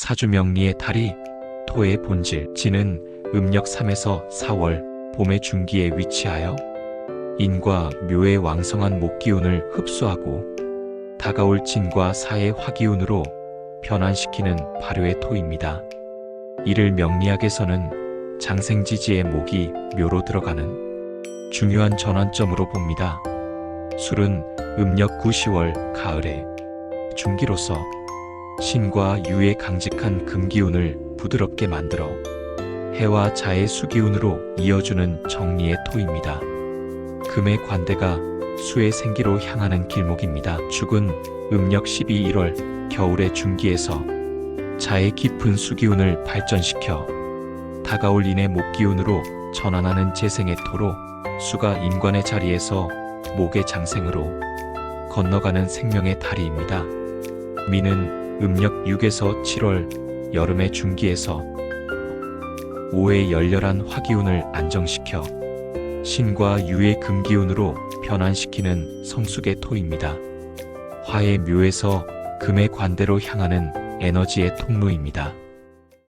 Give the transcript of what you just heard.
사주명리의 달이 토의 본질 지는 음력 3에서 4월 봄의 중기에 위치하여 인과 묘의 왕성한 목기운을 흡수하고 다가올 진과 사의 화기운으로 변환시키는 발효의 토입니다. 이를 명리학에서는 장생지지의 목이 묘로 들어가는 중요한 전환점으로 봅니다. 술은 음력 9, 10월 가을에 중기로서 신과 유의 강직한 금기운을 부드럽게 만들어 해와 자의 수기운으로 이어주는 정리의 토입니다. 금의 관대가 수의 생기로 향하는 길목입니다. 죽은 음력 12, 1월 겨울의 중기에서 자의 깊은 수기운을 발전시켜 다가올 인의 목기운으로 전환하는 재생의 토로 수가 인관의 자리에서 목의 장생으로 건너가는 생명의 다리입니다. 미는 음력 6에서 7월 여름의 중기에서 5의 열렬한 화기운을 안정시켜 신과 유의 금기운으로 변환시키는 성숙의 토입니다. 화의 묘에서 금의 관대로 향하는 에너지의 통로입니다.